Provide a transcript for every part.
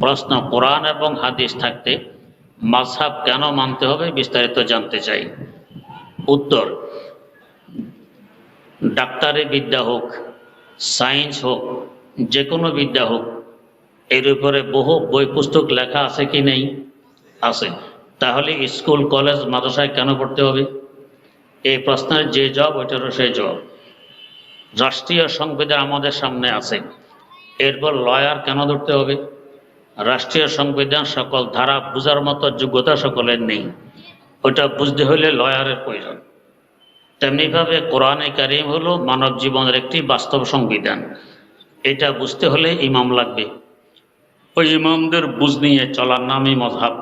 প্রশ্ন কোরআন এবং হাদিস থাকতে মাঝহাব কেন মানতে হবে বিস্তারিত জানতে চাই। উত্তর, ডাক্তারি বিদ্যা হোক, সায়েন্স হোক যে কোনো বিদ্যা হোক, এর উপরে বহু বই পুস্তক লেখা আছে কি নেই? আছে। তাহলে স্কুল, কলেজ, মাদ্রাসায় কেন পড়তে হবে? এই প্রশ্নের যে জব ওইটারও সেই জব রাষ্ট্রীয় সংবিধান আমাদের সামনে আছে। এরপর লয়ার কেন ধরতে হবে? রাষ্ট্রীয় সংবিধান সকল ধারা বোঝার মতো যোগ্যতা সকলের নেই। ওটা বুঝতে হলে লয়ারের প্রয়োজন। তেমনিভাবে কোরআনে কারিম হলো মানব জীবনের একটি বাস্তব সংবিধান। এটা বুঝতে হলে ইমাম লাগবে। ওই ইমামদের বুঝ নিয়ে চলার নামই মজাব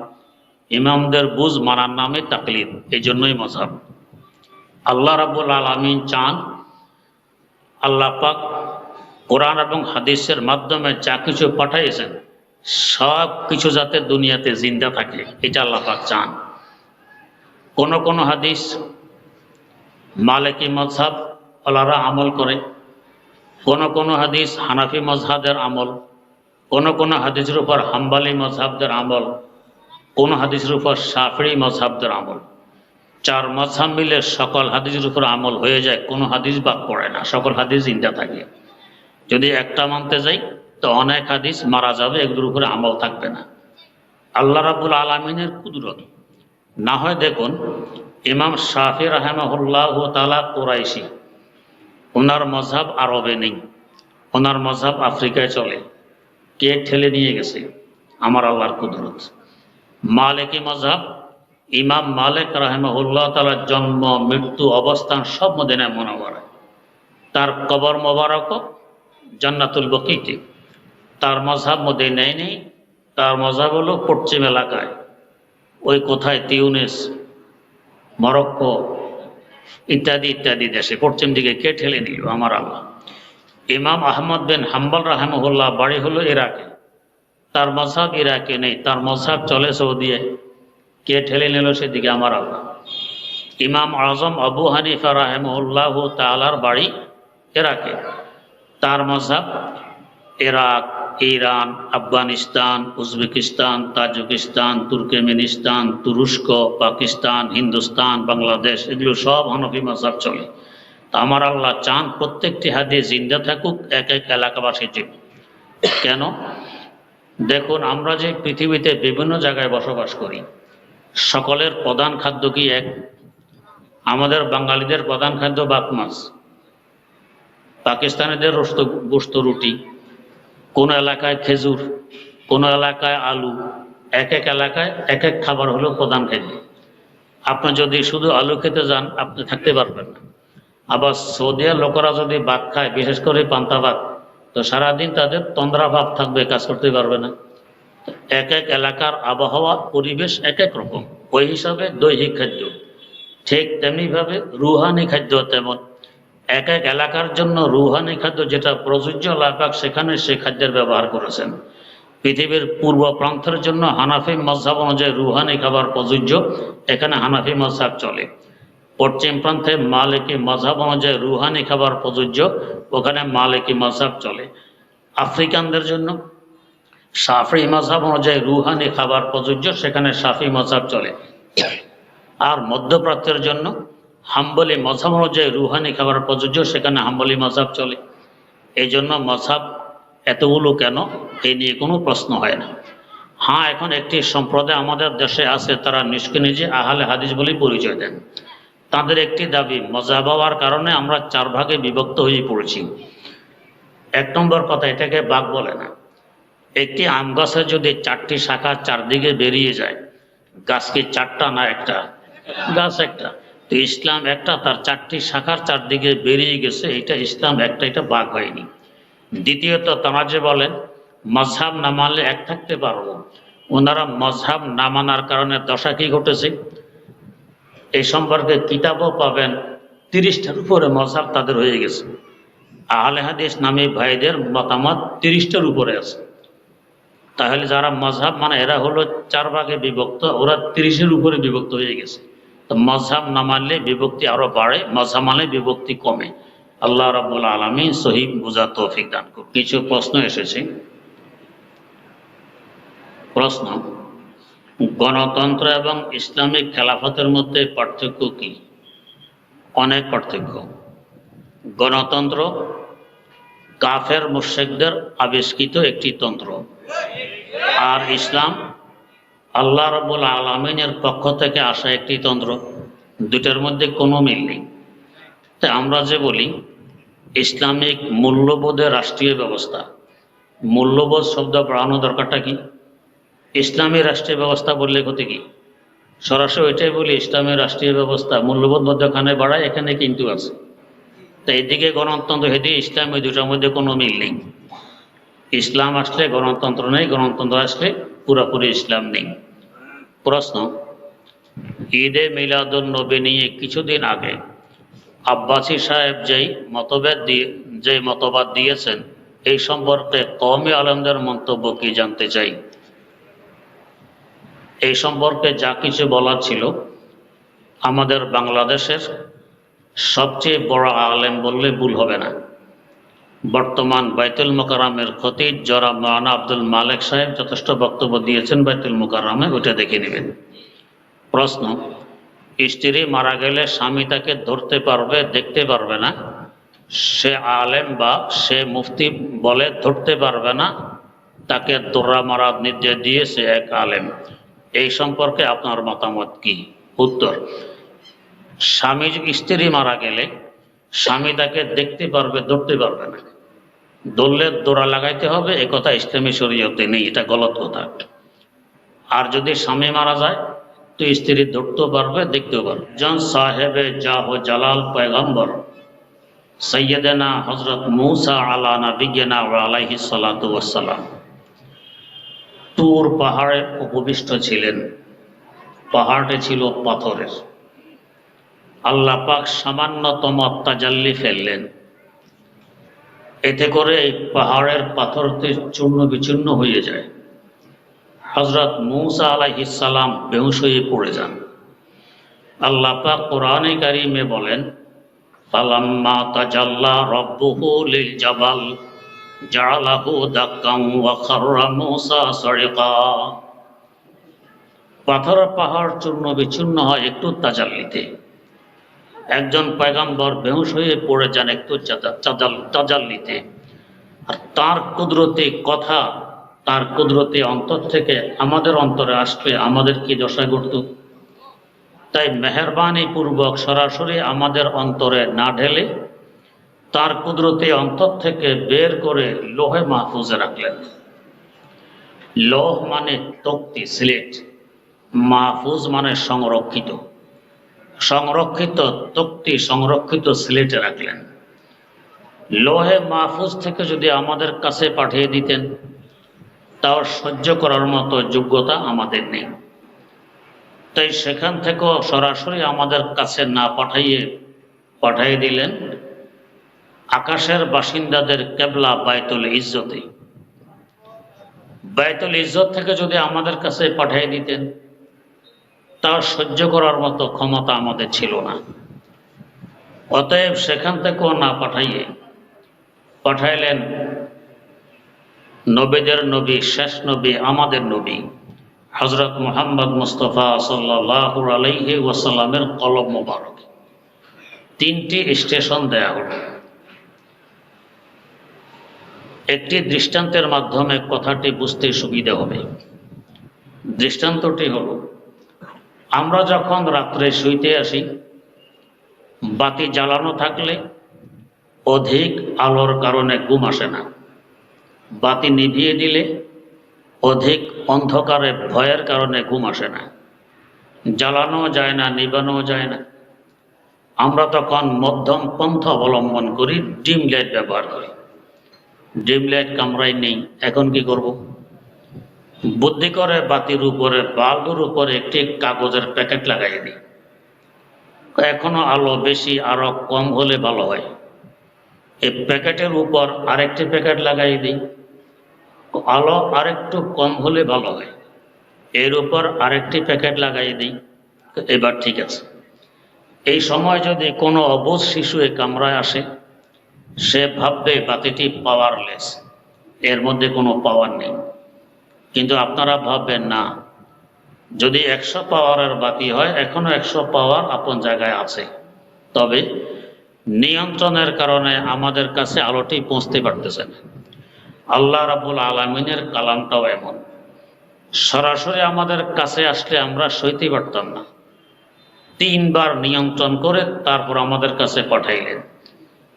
ইমামদের বুঝ মানার নামে তাকলিদ। এই জন্যই মজাব আল্লাহ রাবুল আলমিন চান আল্লাহ পাক কোরআন এবং হাদিসের মাধ্যমে যা কিছু পাঠাইয়েছেন সব কিছু যাতে দুনিয়াতে জিন্দা থাকে, এটা আল্লাপাক চান। কোন কোন হাদিস মালিকি মজহাব ওলারা আমল করে, কোন কোন হাদিস হানাফি মজহাদের আমল, কোন কোন হাদিসের উপর হাম্বালি মজহাবদের আমল, কোন হাদিসের উপর সাফরি মজহাবদের আমল। চার মজহাব মিলে সকল হাদিসের উপর আমল হয়ে যায়, কোনো হাদিস বাদ পড়ে না, সকল হাদিস জিন্দা থাকে। যদি একটা মানতে যাই তো অনেক হাদিস মারা যাবে, এগুলোর উপরে আমল থাকবে না। আল্লাহ রাবুল আলমিনের কুদরত। না হয় দেখুন, ইমাম শাহি রাহেমাহুল্লাহ তালা কোরাইশি ওনার মজহাব আরবে নেই ওনার মজহাব আফ্রিকায় চলে। কে ঠেলে নিয়ে গেছে? আমার আল্লাহর কুদরত। মালিকি মজহাব ইমাম মালিক রাহেমাহুল্লাহ তালার জন্ম, মৃত্যু, অবস্থান সব মদিনায় মনোবরা তার কবর মোবারক জান্নাতুল বকিতে। তার মজহাব মদিনায় নেই তার মজহাব হলো পশ্চিম এলাকায়, ওই কোথায়? তিউনেস, মরক্কো, ইত্যাদি ইত্যাদি দেশে। পশ্চিম দিকে কে ঠেলে নিল? আমার আল্লাহ। ইমাম আহমদ বিন হাম্বল রাহেমহুল্লাহ, বাড়ি হলো ইরাকে। তার মজহাব ইরাকে নেই, তার মজহাব চলে সৌদিয়ে কে ঠেলে নিল সেদিকে? আমার আল্লাহ। ইমাম আজম আবু হানিফা রাহেমউল্লাহ তালার বাড়ি ইরাকে। তার মজহাব Iraq. Iran, Afghanistan, Uzbekistan, Tajikistan, Turkmenistan, তুরস্ক, পাকিস্তান, হিন্দুস্তান, বাংলাদেশ, এগুলো সব হানফি মজহাব চলে। তা আমার আল্লাহ চান প্রত্যেকটি হাদিয়ে জিন্দা থাকুক, এক এক এলাকাবাসীর জন্য। কেন? দেখুন, আমরা যে পৃথিবীতে বিভিন্ন জায়গায় বসবাস করি, সকলের প্রধান খাদ্য কি এক? আমাদের বাঙালিদের প্রধান খাদ্য বাক মাছ পাকিস্তানিদের রোস্ত, গোস্ত রুটি। কোন এলাকায় খেজুর, কোন এলাকায় আলু, এক এক এলাকায় এক এক খাবার হলো প্রধান খাদ্য। আপনি যদি শুধু আলু খেতে যান, আপনি থাকতে পারবেন না। আবার সৌদিয়ার লোকেরা যদি ভাত খায়, বিশেষ করে পান্তা ভাত, তো সারাদিন তাদের তন্দ্রা ভাব থাকবে, কাজ করতে পারবে না। এক এক এলাকার আবহাওয়া, পরিবেশ এক এক রকম। ওই হিসাবে দৈহিক খাদ্য। ঠিক তেমনিভাবে রুহানি খাদ্য তেমন। এক এক এলাকার জন্য রুহানি খাদ্য যেটা প্রযোজ্য এলাকা সেখানে সে খাদ্যের ব্যবহার করেছেন। পৃথিবীর পূর্ব প্রান্তের জন্য হানাফি মজহাব অনুযায়ী রুহানি খাবার প্রযোজ্য, এখানে হানাফি মজহাব চলে। পশ্চিম প্রান্তে মালিকি মজহাব অনুযায়ী রুহানি খাবার প্রযোজ্য, ওখানে মালিকি মজহাব চলে। আফ্রিকানদের জন্য সাফি মজহাব অনুযায়ী রুহানি খাবার প্রযোজ্য, সেখানে সাফি মজহাব চলে। আর মধ্যপ্রাচ্যের জন্য হাম্বলি মজহাব অনুযায়ী রুহানি খাবার প্রযোজ্য, সেখানে হাম্বলি মজহাব চলে। এই জন্য মজহাব এতগুলো কেন? এই নিয়ে কোনো প্রশ্ন হয় না। হ্যাঁ এখন একটি সম্প্রদায় আমাদের দেশে আছে, তারা নিষ্কে নিজে আহালে হাদিস বলেই পরিচয় দেন। তাদের একটি দাবি, মজাব হওয়ার কারণে আমরা চার ভাগে বিভক্ত হয়ে পড়েছি। এক নম্বর কথা, এটাকে বাঘ বলে না। একটি আম গাছে যদি চারটি শাখা চারদিকে বেরিয়ে যায়, গাছ কি চারটা না একটা? গাছ একটা। তো ইসলাম একটা, তার চারটি শাখার চারদিকে বেরিয়ে গেছে, এটা ইসলাম একটা, এটা বাঘ হয়নি। দ্বিতীয়ত তারা যে বলেন মজহাব না মানলে এক থাকতে পারব। ওনারা মজহাব না মানার কারণে দশা কি ঘটেছে? এই সম্পর্কে কিতাবও পাবেন, তিরিশটার উপরে মজহাব তাদের হয়ে গেছে। আহলে হাদিস নামে ভাইদের মতামত তিরিশটার উপরে আছে। তাহলে যারা মজহাব মানে এরা হলো চার ভাগে বিভক্ত, ওরা তিরিশের উপরে বিভক্ত হয়ে গেছে। তো মজহাব না মানলে বিভক্তি আরও বাড়ে, মজহাব মানলে বিভক্তি কমে। আল্লাহ রাবুল আলমী সহি বোঝা তৌফিক দান করুন। কিছু প্রশ্ন এসেছে? প্রশ্ন, গণতন্ত্র এবং ইসলামিক খেলাফতের মধ্যে পার্থক্য কি? অনেক পার্থক্য। গণতন্ত্র, কাফের মুশেকদের আবিষ্কৃত একটি তন্ত্র। আর ইসলাম আল্লাহ রবুল আলমিনের পক্ষ থেকে আসা একটি তন্ত্র। দুটার মধ্যে কোনো মিল নেই। তাই আমরা যে বলি, ইসলামিক মূল্যবোধের রাষ্ট্রীয় ব্যবস্থা। মূল্যবোধ শব্দ পড়ানো দরকারটা কি? ইসলামী রাষ্ট্রীয় ব্যবস্থা বললে ক্ষতি কি? সরাসরি ওইটাই বলি, ইসলামী রাষ্ট্রীয় ব্যবস্থা মূল্যবোধ মধ্যখানে বাড়ায়, এখানে কিন্তু আছে। তো এদিকে গণতন্ত্র এদিকে ইসলাম এই দুটার মধ্যে কোনো মিল নেই। ইসলাম আসলে গণতন্ত্র নেই, গণতন্ত্র আসলে পুরোপুরি ইসলাম নেই। প্রশ্ন। ঈদে মিলাদুল নবী নিয়ে কিছুদিন আগে আব্বাসী সাহেব যেই মতভেদ দিয়ে যে মতবাদ দিয়েছেন, এই সম্পর্কে কমই আলমদের মন্তব্য কি জানতে চাই? এই সম্পর্কে যা কিছু বলার ছিল, আমাদের বাংলাদেশের সবচেয়ে বড় আলেম বললে ভুল হবে না। বর্তমান বাইতুল মোকারামের খতিব জরা মাওলানা আব্দুল মালেক সাহেব যথেষ্ট বক্তব্য দিয়েছেন বাইতুল মোকারামে ওইটা দেখে নেবেন। প্রশ্ন, স্ত্রী মারা গেলে স্বামী তাকে ধরতে পারবে, দেখতে পারবে না? সে আলেম বা সে মুফতি বলে ধরতে পারবে না? তাকে দোরা মারার নির্দেশ দিয়েছে এক আলেম। এই সম্পর্কে আপনার মতামত কি? উত্তর, স্বামী স্ত্রী মারা গেলে স্বামী তাকে দেখতে পারবে, ধরতে পারবে না। ধরলে দোরা লাগাইতে হবে, এ কথা ইসলামী শরীয়তে নেই, এটা গলত কথা। আর যদি স্বামী মারা যায়, তো স্ত্রী ধরতেও পারবে, দেখতেও পারবে। জন সাহেবে জাহ জালাল পয়গম্বর, সৈয়দনা হজরত মৌসা আলা নবিগেনা আলাইহি সালাতু ওয়াসালাম তুর পাহাড়ে উপবিষ্ট ছিলেন। পাহাড়টি ছিল পাথরের। আল্লাহ পাক সামান্যতম তাজাল্লি ফেললেন। এতে করে এই পাহাড়ের পাথরটি চূর্ণ বিচূর্ণ হয়ে যায়। হজরত মৌসা আলাইহিসাল্লাম বেহুশ হয়ে পড়ে যান। আল্লাহ পাক কোরআনে কারিমে বলেন, ফালাম্মা তাজাল্লা রব্বুহু লিল জাবাল, জাআলাহু দাক্কাম ওয়া খাররা মূসা সারিকা। পাথর পাহাড় চূর্ণ বিচূর্ণ হয় একটু তাজাল্লিতে। একজন পয়গাম্বর বেহুশ হয়ে পড়ে যান একটু তাজাল্লিতে আর তার কুদরতি কথা, তার কুদরতি অন্তর থেকে আমাদের অন্তরে আসলে আমাদের কি দশা ঘটত? তাই মেহরবানি পূর্বক সরাসরি আমাদের অন্তরে না ঢেলে তার কুদরতি অন্তর থেকে বের করে লোহে মাহফুজে রাখলেন। লোহ মানে তক্তি, সিলেট। মাহফুজ মানে সংরক্ষিত। সংরক্ষিত তক্তি সংরক্ষিত সিলেটে রাখলেন। লোহে মাহফুজ থেকে যদি আমাদের কাছে পাঠিয়ে দিতেন, তাও সহ্য করার মতো যোগ্যতা আমাদের নেই। তাই সেখান থেকেও সরাসরি আমাদের কাছে না পাঠাইয়ে পাঠিয়ে দিলেন আকাশের বাসিন্দাদের কেবলা বায়তুল ইজ্জতে। বায়তুল ইজ্জত থেকে যদি আমাদের কাছে পাঠিয়ে দিতেন তাও সহ্য করার মতো ক্ষমতা আমাদের ছিল না। অতএব সেখান থেকেও না পাঠাইয়ে পাঠাইলেন নবীদের নবী, শেষ নবী, আমাদের নবী হজরত মোহাম্মদ মুস্তফা সাল্লাহ আলাইহি ওয়াসাল্লামের কলম মোবারক। তিনটি স্টেশন দেয়া হলো। একটি দৃষ্টান্তের মাধ্যমে কথাটি বুঝতে সুবিধা হবে। দৃষ্টান্তটি হলো আমরা যখন রাত্রে শুইতে আসি, বাতি জ্বালানো থাকলে অধিক আলোর কারণে ঘুম আসে না। বাতি নিভিয়ে দিলে অধিক অন্ধকারে ভয়ের কারণে ঘুম আসে না। জ্বালানো যায় না নিবানো যায় না। আমরা তখন মধ্যম পন্থা অবলম্বন করি, ডিম লাইট ব্যবহার করি। ডিম লাইট কামরাই নেই, এখন কি করব? বুদ্ধি করে, বাতির উপরে, বাল্বের উপরে একটি কাগজের প্যাকেট লাগাই দিই। এখনও আলো বেশি আরও কম হলে ভালো হয়। এই প্যাকেটের উপর আরেকটি প্যাকেট লাগাই দিই। আলো আরেকটু কম হলে ভালো হয়। এর উপর আরেকটি প্যাকেট লাগাই দিই। এবার ঠিক আছে। এই সময় যদি কোনো অবুজ শিশু এই কামরায় আসে, সে ভাববে বাতিটি পাওয়ারলেস। এর মধ্যে কোনো পাওয়ার নেই। কিন্তু আপনারা ভাববেন না। যদি একশো পাওয়ারের বাতি হয়, এখনও একশো পাওয়ার আপন জায়গায় আছে। তবে নিয়ন্ত্রণের কারণে আমাদের কাছে আলোটি পৌঁছতে পারতেছে না আল্লাহ রাবুল আলমিনের কালামটাও এমন। সরাসরি আমাদের কাছে আসলে আমরা সইতে পারতাম না। তিনবার নিয়ন্ত্রণ করে তারপর আমাদের কাছে পাঠাইলেন।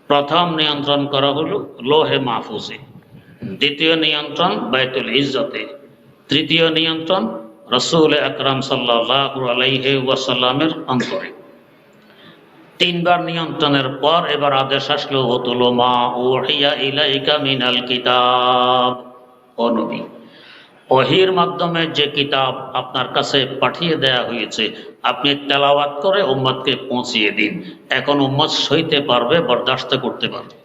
প্রথম নিয়ন্ত্রণ করা হলো লোহে মাহফুজে। দ্বিতীয় নিয়ন্ত্রণ বাইতুল ইজ্জতে। তৃতীয় নিয়ন্ত্রণ রসুল আকরাম সাল্লাহ আলাইহে ওয়াসাল্লামের অন্তরে। তিনবার নিয়ন্ত্রণের পর এবার আদেশ আসলো হতুল মা ওহিয়া ইলাইকা মিনাল কিতাব। ও নবী, ওহির মাধ্যমে যে কিতাব আপনার কাছে পাঠিয়ে দেয়া হয়েছে, আপনি তেলাওয়াত করে উম্মদকে পৌঁছিয়ে দিন। এখন উম্মত সইতে পারবে, বরদাস্ত করতে পারবে।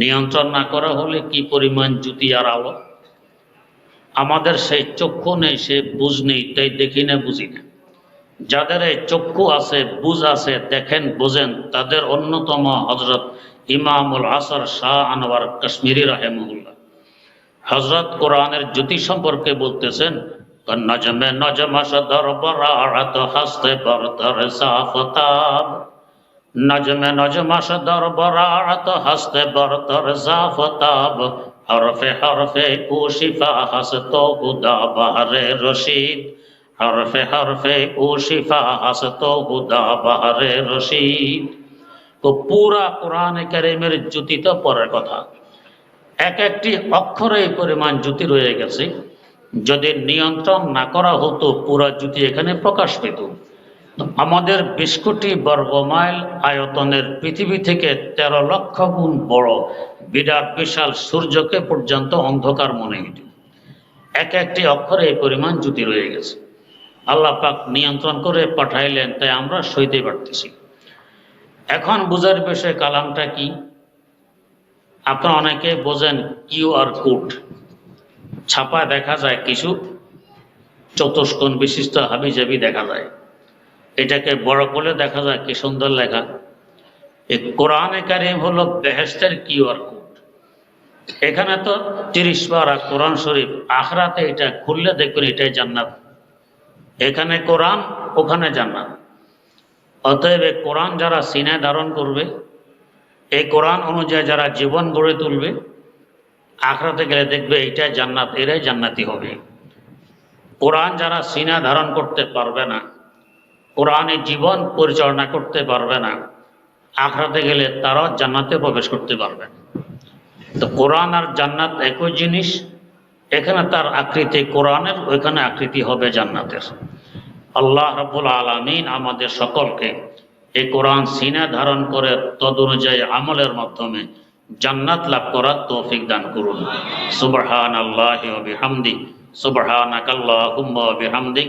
নিয়ন্ত্রণ না করা হলে কি পরিমাণ জুতি আর আলো? আমাদের সেই চক্ষু নেই, সে বুঝ নেই, তাই দেখি না, বুঝি না। যাদের এই চক্ষু আছে, বুঝ আছে, দেখেন, বোঝেন, তাদের অন্যতম হজরত ইমামুল আসর শাহ আনোয়ার কাশ্মীরি রাহেমুল্লাহ হজরত কোরআনের জ্যোতি সম্পর্কে বলতেছেন নজমে নজমাস দরবরাত হাসতে বরতর নজমে দরবরাত হাসতে বরতর সাফতাব হরফে হরফে কুশিফা হাসতো হুদা বাহারে রশিদ। হরফে হরফে কুশিফা হাসতো হুদা বাহারে রশিদ। তো পুরা কোরআনে কারিমের জ্যোতি তো পরের কথা। এক একটি অক্ষরে পরিমাণ জ্যোতি রয়ে গেছে। যদি নিয়ন্ত্রণ না করা হতো, পুরা জ্যোতি এখানে প্রকাশ পেত। আমাদের বিশ কোটি বর্গ মাইল আয়তনের পৃথিবী থেকে তেরো লক্ষ গুণ বড়। বিরাট বিশাল সূর্যকে পর্যন্ত অন্ধকার মনে হইত। এক একটি অক্ষরে এই পরিমাণ জ্যোতি রয়ে গেছে। আল্লাহ পাক নিয়ন্ত্রণ করে পাঠাইলেন, তাই আমরা সইতে পারতেছি। এখন বুঝার বিষয় কালামটা কি? আপনারা অনেকে বোঝেন কিউআর কোড। ছাপা দেখা যায় কিছু, চতুষ্কোণ বিশিষ্ট হাবিজাবি দেখা যায়। এটাকে বড় করলে দেখা যায় কি সুন্দর লেখা। এই কোরআনে কারিম হলো বেহেস্তের কিউআর কোড। এখানে তো তিরিশ পারা কোরআন শরীফ, আখরাতে এটা খুললে দেখবেন এটাই জান্নাত। এখানে কোরআন, ওখানে জান্নাত। অতএব এই কোরআন যারা সিনে ধারণ করবে, এই কোরআন অনুযায়ী যারা জীবন গড়ে তুলবে আখড়াতে গেলে দেখবে এইটাই জান্নাত, এরাই জান্নাতি হবে। কোরআন যারা সিনা ধারণ করতে পারবে না কোরআনে জীবন পরিচালনা করতে পারবে না আখড়াতে গেলে তারাও জান্নাতে প্রবেশ করতে পারবে। তো কোরআন আর জান্নাত একই জিনিস, এখানে তার আকৃতি কোরআনের, ওইখানে আকৃতি হবে জান্নাতের। আল্লাহ রাবুল আলমিন আমাদের সকলকে এই কোরআন সিনা ধারণ করে তদ অনুযায়ী আমলের মাধ্যমে জান্নাত লাভ করার তৌফিক দান করুন। সুবহান আল্লাহ বিহামদি সুবহানাক আল্লাহুম্মা বিহামদিক